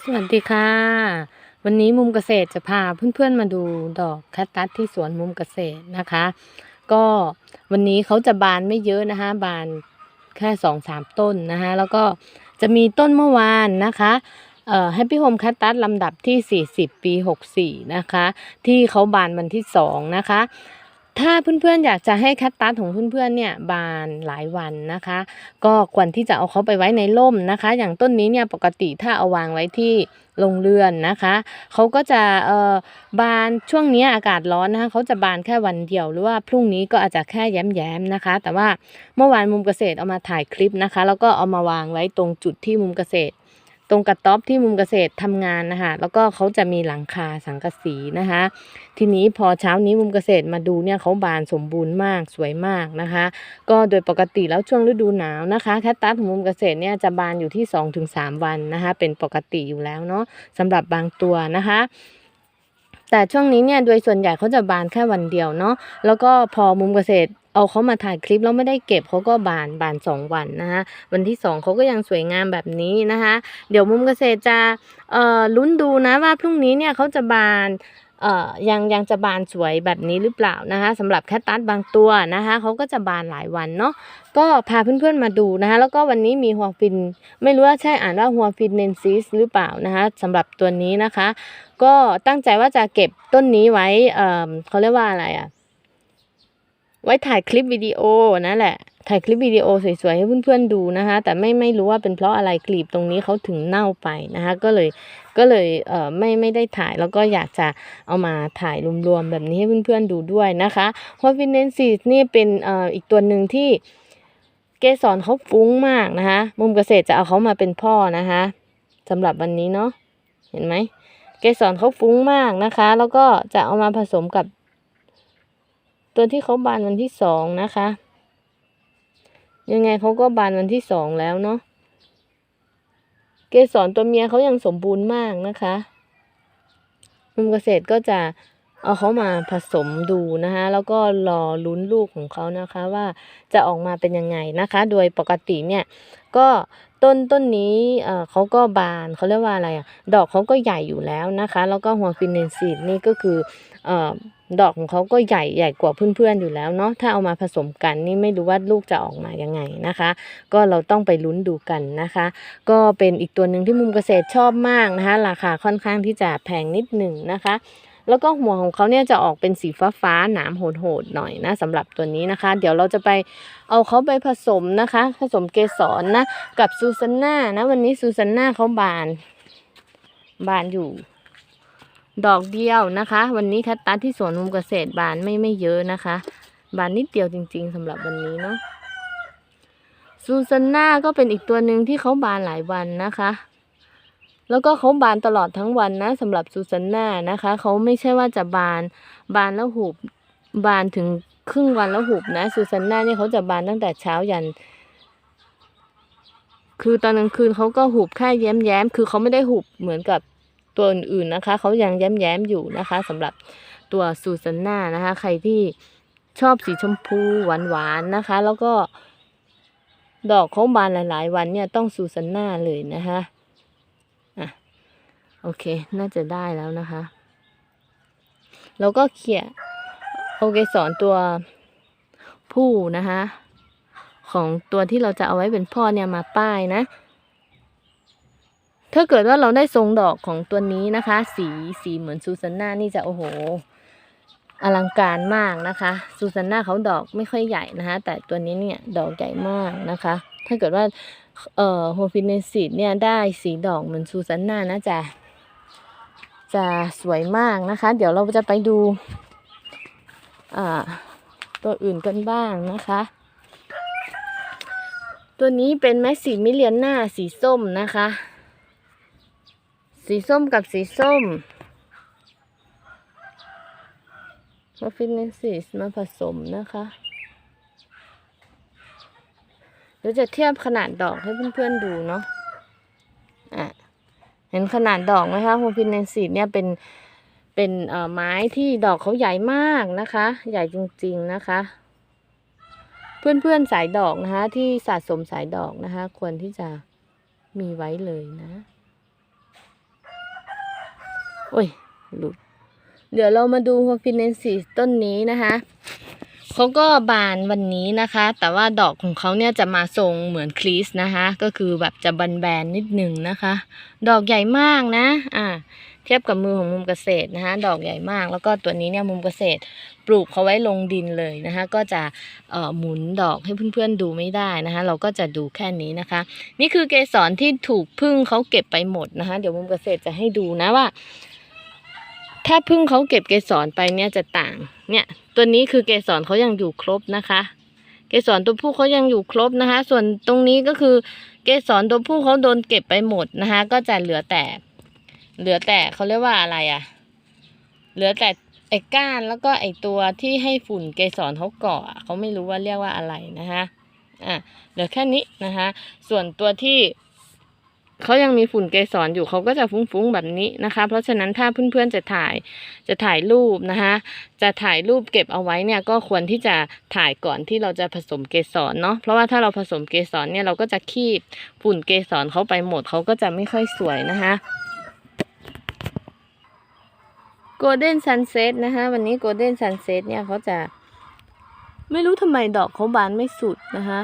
สวัสดีค่ะ วันนี้มุมเกษตรจะพาเพื่อนๆมาดูดอกแคคตัสที่สวนมุมเกษตรนะคะ ก็วันนี้เขาจะบานไม่เยอะนะคะ บานแค่สองสามต้นนะคะ แล้วก็จะมีต้นเมื่อวานนะคะเอ่อ Happy Home Cactus ลำดับที่ 40 ปี 64 นะคะ ที่เขาบานวันที่ 2 นะคะ ถ้าเพื่อนๆอยากจะให้แคคตัสของเพื่อนๆเนี่ยบานหลายวันนะคะ ก็ควรที่จะเอาเขาไปไว้ในร่มนะคะ อย่างต้นนี้เนี่ยปกติถ้าเอาวางไว้ที่โรงเรือนนะคะเขาก็จะเอ่อบานช่วงนี้อากาศร้อนนะคะเขาจะบานแค่วันเดียวหรือว่าพรุ่งนี้ก็อาจจะแค่แย้มๆนะคะ แต่ว่าเมื่อวานมุมเกษตรเอามาถ่ายคลิปนะคะ แล้วก็เอามาวางไว้ตรงจุดที่มุมเกษตร ตรงกระต๊อบที่มุมเกษตรทำงานนะคะแล้วก็เขาจะมีหลังคาสังกะสีนะคะ ทีนี้พอเช้านี้มุมเกษตรมาดูเนี่ยเขาบานสมบูรณ์มากสวยมากนะคะ ก็โดยปกติแล้วช่วงฤดูหนาวนะคะแคคตัสของมุมเกษตรเนี่ยจะบานอยู่ที่ 2-3 วันนะคะ เป็นปกติอยู่แล้วเนาะสำหรับบางตัวนะคะแต่ช่วงนี้เนี่ยโดยส่วนใหญ่เขาจะบานแค่วันเดียวเนาะแล้วก็พอมุมเกษตร เอาเขามาถ่ายคลิปแล้วไม่ได้เก็บเขาก็บานบานสองวันนะคะวันที่สองเขาก็ยังสวยงามแบบนี้นะคะ เดี๋ยวมุมเกษตรจะเอ่อลุ้นดูนะว่าพรุ่งนี้เนี่ยเขาจะบานเอ่อยังยังจะบานสวยแบบนี้หรือเปล่านะคะสำหรับแคตตัสบางตัวนะคะเขาก็จะบานหลายวันเนาะก็พาเพื่อนๆมาดูนะคะ แล้วก็วันนี้มีหัวฟิน ไม่รู้ว่าใช่อ่านว่าหัวฟินเนนซิสหรือเปล่านะคะสำหรับตัวนี้นะคะ ก็ตั้งใจว่าจะเก็บต้นนี้ไว้เอ่อเขาเรียกว่าอะไรอะ ไว้ถ่ายคลิปวิดีโอนั่นแหละ ถ่ายคลิปวิดีโอสวยๆให้เพื่อนๆดูนะคะ แต่ไม่ไม่รู้ว่าเป็นเพราะอะไรกลีบตรงนี้เขาถึงเน่าไปนะคะ ก็เลยก็เลยเอ่อไม่ไม่ได้ถ่ายแล้วก็อยากจะเอามาถ่ายรวมๆแบบนี้ให้เพื่อนๆดูด้วยนะคะฮอฟินเนนซีนี่เป็นเอ่ออีกตัวหนึ่งที่เกสรเขาฟุ้งมากนะคะ มุมเกษตรจะเอาเขามาเป็นพ่อนะคะสำหรับวันนี้เนาะเห็นไหมเกสรเขาฟุ้งมากนะคะ แล้วก็จะเอามาผสมกับ ตัวที่เขาบานวันที่สองนะคะ ยังไงเขาก็บานวันที่สองแล้วเนาะ เกสรตัวเมียเขายังสมบูรณ์มากนะคะมุมเกษตรก็จะเอาเขามาผสมดูนะคะ แล้วก็รอลุ้นลูกของเขานะคะว่าจะออกมาเป็นยังไงนะคะ โดยปกติเนี่ยก็ต้นต้นนี้เขาก็บานเขาเรียกว่าอะไรอะดอกเขาก็ใหญ่อยู่แล้วนะคะ แล้วก็หัวฟินเนนซีดนี่ก็คืออ ดอกของเขาก็ใหญ่ใหญ่กว่าเพื่อนๆอยู่แล้วเนาะถ้าเอามาผสมกันนี่ไม่รู้ว่าลูกจะออกมายังไงนะคะ ก็เราต้องไปลุ้นดูกันนะคะ ก็เป็นอีกตัวหนึ่งที่มุมเกษตรชอบมากนะคะ ราคาค่อนข้างที่จะแพงนิดหนึ่งนะคะแล้วก็หัวของเขาเนี่ยจะออกเป็นสีฟ้าฟ้าๆหนามโหดๆหน่อยนะสำหรับตัวนี้นะคะ เดี๋ยวเราจะไปเอาเขาไปผสมนะคะ ผสมเกสรนะกับซูซานน่านะวันนี้ซูซานน่าเขาบาน บานอยู่ ดอกเดียวนะคะ วันนี้แคตตัสที่สวนมุมเกษตรบานไม่ไม่เยอะนะคะ บานนิดเดียวจริง ๆสำหรับวันนี้เนาะซูซานน่าก็เป็นอีกตัวหนึ่งที่เขาบานหลายวันนะคะ แล้วก็เขาบานตลอดทั้งวันนะสำหรับซูซานน่านะคะเขาไม่ใช่ว่าจะบานบานแล้วหุบบานถึงครึ่งวันแล้วหุบนะซูซานน่านี่เขาจะบานตั้งแต่เช้ายัน คือตอนกลางคืนเขาก็หุบแค่แย้มๆคือเขาไม่ได้หุบเหมือนกับ ตัวอื่นๆนะคะ เขายังแย้มๆอยู่นะคะสำหรับตัวซูซานน่านะคะ ใครที่ชอบสีชมพูหวานๆนะคะ แล้วก็ดอกเขาบานหลาย ๆ วันเนี่ยต้องซูซานน่าเลยนะคะอะโอเค น่าจะได้แล้วนะคะ แล้วก็เขี่ยโอเคสอนตัวผู้นะคะ ของตัวที่เราจะเอาไว้เป็นพ่อเนี่ยมาป้ายนะ ถ้าเกิดว่าเราได้ทรงดอกของตัวนี้นะคะ สีสีเหมือนซูซานน่านี่จะโอ้โห อลังการมากนะคะซูซานน่าเขาดอกไม่ค่อยใหญ่นะคะ แต่ตัวนี้เนี่ยดอกใหญ่มากนะคะ ถ้าเกิดว่าเอ่อโฮฟินเนซิตเนี่ยได้สีดอกเหมือนซูซานน่านะจะจะสวยมากนะคะ เดี๋ยวเราจะไปดูอ่าตัวอื่นกันบ้างนะคะ ตัวนี้เป็นแมสซิมิเลียนหน้าสีส้มนะคะ สีส้มกับสีส้มมาฟินเนซิสมาผสมนะคะเดี๋ยวจะเทียบขนาดดอกให้เพื่อนๆดูเนาะอะเห็นขนาดดอกไหมคะโฮฟินเนซิสเนี่ยเป็นเป็นเอ่อไม้ที่ดอกเขาใหญ่มากนะคะ ใหญ่จริงๆนะคะ เพื่อนๆสายดอกนะคะ ที่สะสมสายดอกนะคะ ควรที่จะมีไว้เลยนะ โอ้ยหลุดเดี๋ยวเรามาดูฮอฟินเนซีต้นนี้นะคะเขาก็บานวันนี้นะคะ แต่ว่าดอกของเขาเนี่ยจะมาทรงเหมือนคลีสนะคะ ก็คือแบบจะบันแบนนิดหนึ่งนะคะ ดอกใหญ่มากนะ อ่า เทียบกับมือของมุมเกษตรนะคะ ดอกใหญ่มาก แล้วก็ตัวนี้เนี่ยมุมเกษตรปลูกเขาไว้ลงดินเลยนะคะ ก็จะเอ่อหมุนดอกให้เพื่อนๆดูไม่ได้นะคะ เราก็จะดูแค่นี้นะคะ นี่คือเกสรที่ถูกพึ่งเขาเก็บไปหมดนะคะ เดี๋ยวมุมเกษตรจะให้ดูนะว่า ถ้าพึ่งเขาเก็บเกสรไปเนี่ยจะต่าง เนี่ย ตัวนี้คือเกสรเขายังอยู่ครบนะคะ เกสรตัวผู้เขายังอยู่ครบนะคะ ส่วนตรงนี้ก็คือเกสรตัวผู้เขาโดนเก็บไปหมดนะคะ ก็จะเหลือแต่ เหลือแต่เขาเรียกว่าอะไรอะเหลือแต่ไอ้ก้านแล้วก็ไอ้ตัวที่ให้ฝุ่นเกสรเขาเกาะเขาไม่รู้ว่าเรียกว่าอะไรนะคะอะเหลือแค่นี้นะคะ ส่วนตัวที่ เขายังมีฝุ่นเกสรอยู่เขาก็จะฟุ้งๆแบบนี้นะคะ เพราะฉะนั้นถ้าเพื่อนๆจะถ่ายจะถ่ายรูปนะคะจะถ่ายรูปเก็บเอาไว้เนี่ยก็ควรที่จะถ่ายก่อนที่เราจะผสมเกสรเนาะเพราะว่าถ้าเราผสมเกสรเนี่ยเราก็จะคีบฝุ่นเกสรเขาไปหมดเขาก็จะไม่ค่อยสวยนะคะโกลเด้นซันเซ็ตนะคะวันนี้โกลเด้นซันเซ็ตเนี่ยเขาจะไม่รู้ทำไมดอกเขาบานไม่สุดนะคะ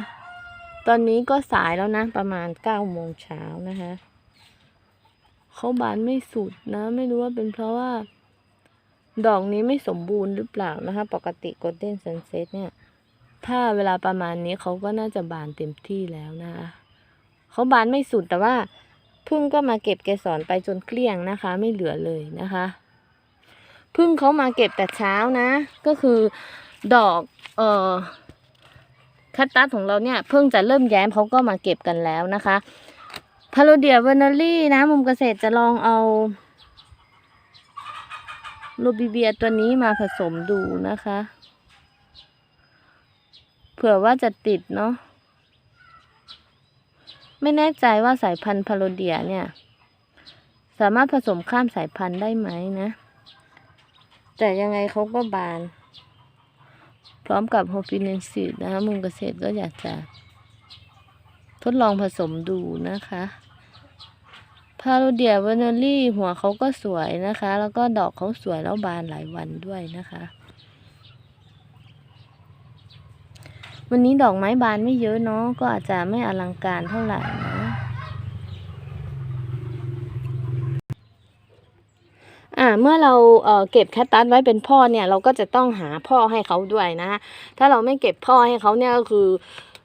ตอนนี้ก็สายแล้วนะ ประมาณเก้าโมงเช้านะคะเขาบานไม่สุดนะ ไม่รู้ว่าเป็นเพราะว่า ดอกนี้ไม่สมบูรณ์หรือเปล่านะคะ ปกติโกลเด้นซันเซ็ตเนี่ย ถ้าเวลาประมาณนี้เขาก็น่าจะบานเต็มที่แล้วนะคะเขาบานไม่สุดแต่ว่าพึ่งก็มาเก็บเกสรไปจนเกลี้ยงนะคะ ไม่เหลือเลยนะคะพึ่งเขามาเก็บแต่เช้านะ ก็คือดอก เอ่อ คัตตัสของเราเนี่ยเพิ่งจะเริ่มแย้มเขาก็มาเก็บกันแล้วนะคะพาโลเดียเวเนอรี่นะมุมเกษตรจะลองเอาโรบิเบียตัวนี้มาผสมดูนะคะ เผื่อว่าจะติดเนาะไม่แน่ใจว่าสายพันธุ์พาโลเดียเนี่ย สามารถผสมข้ามสายพันธุ์ได้ไหมนะ แต่ยังไงเขาก็บาน พร้อมกับโฮฟินเนซีดนะคะมุมเกษตรก็อยากจะทดลองผสมดูนะคะพาโรเดียเวเนอรี่หัวเขาก็สวยนะคะ แล้วก็ดอกเขาสวยแล้วบานหลายวันด้วยนะคะ วันนี้ดอกไม้บานไม่เยอะเนาะก็อาจจะไม่อลังการเท่าไหร่นะ อ่า เมื่อเราเเก็บแคตตัสไว้เป็นพ่อเนี่ย เราก็จะต้องหาพ่อให้เขาด้วยนะถ้าเราไม่เก็บพ่อให้เขาเนี่ยก็คือ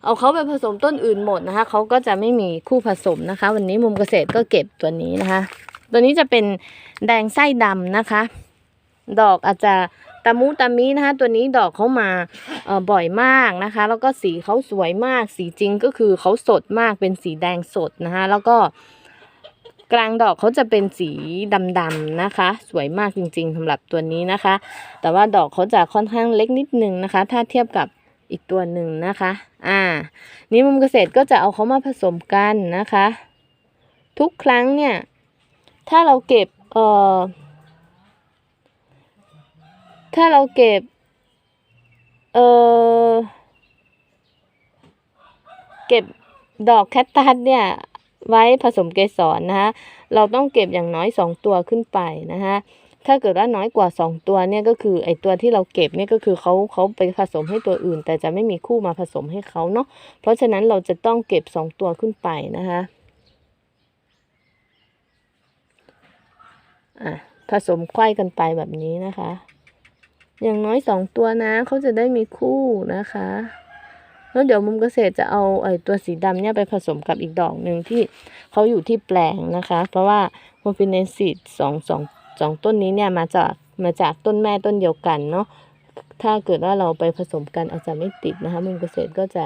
เอาเขาไปผสมต้นอื่นหมดนะคะเขาก็จะไม่มีคู่ผสมนะคะ วันนี้มุมเกษตรก็เก็บตัวนี้นะคะ ตัวนี้จะเป็นแดงไส้ดำนะคะ ดอกอาจจะตะมุตะมินะคะตัวนี้ดอกเขามาบ่อยมากนะคะ แล้วก็สีเขาสวยมากสีจริงก็คือเขาสดมากเป็นสีแดงสดนะคะ แล้วก็ กลางดอกเขาจะเป็นสีดำๆนะคะ สวยมากจริงๆสำหรับตัวนี้นะคะ แต่ว่าดอกเขาจะค่อนข้างเล็กนิดนึงนะคะ ถ้าเทียบกับอีกตัวหนึ่งนะคะ อ่า นี่มุมเกษตรก็จะเอาเขามาผสมกันนะคะ ทุกครั้งเนี่ย ถ้าเราเก็บเอ่อถ้าเราเก็บ เอ่อ เก็บดอกแคตตัสเนี่ย ไว้ผสมเกสรนะคะเราต้องเก็บอย่างน้อยสองตัวขึ้นไปนะคะถ้าเกิดว่าน้อยกว่าสองตัวเนี่ยก็คือไอตัวที่เราเก็บเนี่ยก็คือเขาเขาไปผสมให้ตัวอื่น แต่จะไม่มีคู่มาผสมให้เขาเนาะเพราะฉะนั้นเราจะต้องเก็บสองตัวขึ้นไปนะคะอะผสมไขว้กันไปแบบนี้นะคะ อย่างน้อยสองตัวนะเขาจะได้มีคู่นะคะ แล้วเดี๋ยวมุมเกษตรจะเอาไอ้ตัวสีดำเนี่ยไปผสมกับอีกดอกหนึ่งที่เขาอยู่ที่แปลงนะคะ เพราะว่าโมฟินเนซีดสองสองสองต้นนี้เนี่ยมาจากมาจากต้นแม่ต้นเดียวกันเนาะถ้าเกิดว่าเราไปผสมกันอาจจะไม่ติดนะคะมุมเกษตรก็จะ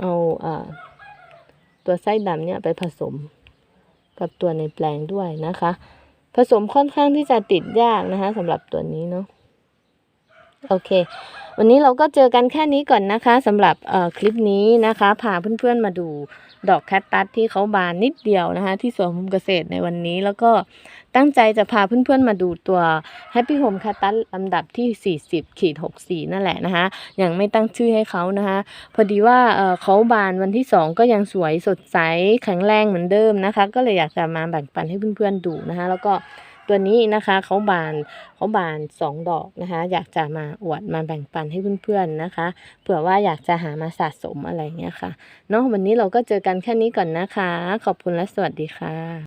เอาอ่าตัวไส้ดำเนี่ยไปผสมกับตัวในแปลงด้วยนะคะ ผสมค่อนข้างที่จะติดยากนะคะสำหรับตัวนี้เนาะโอเค วันนี้เราก็เจอกันแค่นี้ก่อนนะคะสำหรับคลิปนี้นะคะพาเพื่อนๆมาดูดอกแคตตัสที่เขาบานนิดเดียวนะคะ ที่สวนมุมเกษตรในวันนี้ แล้วก็ตั้งใจจะพาเพื่อนๆมาดูตัว Happy Home คาตัสลำดับที่ 40ขีด64 นั่นแหละนะคะยังไม่ตั้งชื่อให้เขานะคะ พอดีว่าเอ่อเขาบานวันที่ 2 ก็ยังสวยสดใสแข็งแรงเหมือนเดิมนะคะ ก็เลยอยากจะมาแบ่งปันให้เพื่อนๆดูนะคะ แล้วก็ ตัวนี้นะคะเขาบานเขาบานสองดอกนะคะ อยากจะมาอวดมาแบ่งปันให้เพื่อนๆนะคะเผื่อว่าอยากจะหามาสะสมอะไรเงี้ยค่ะเนาะวันนี้เราก็เจอกันแค่นี้ก่อนนะคะ ขอบคุณและสวัสดีค่ะ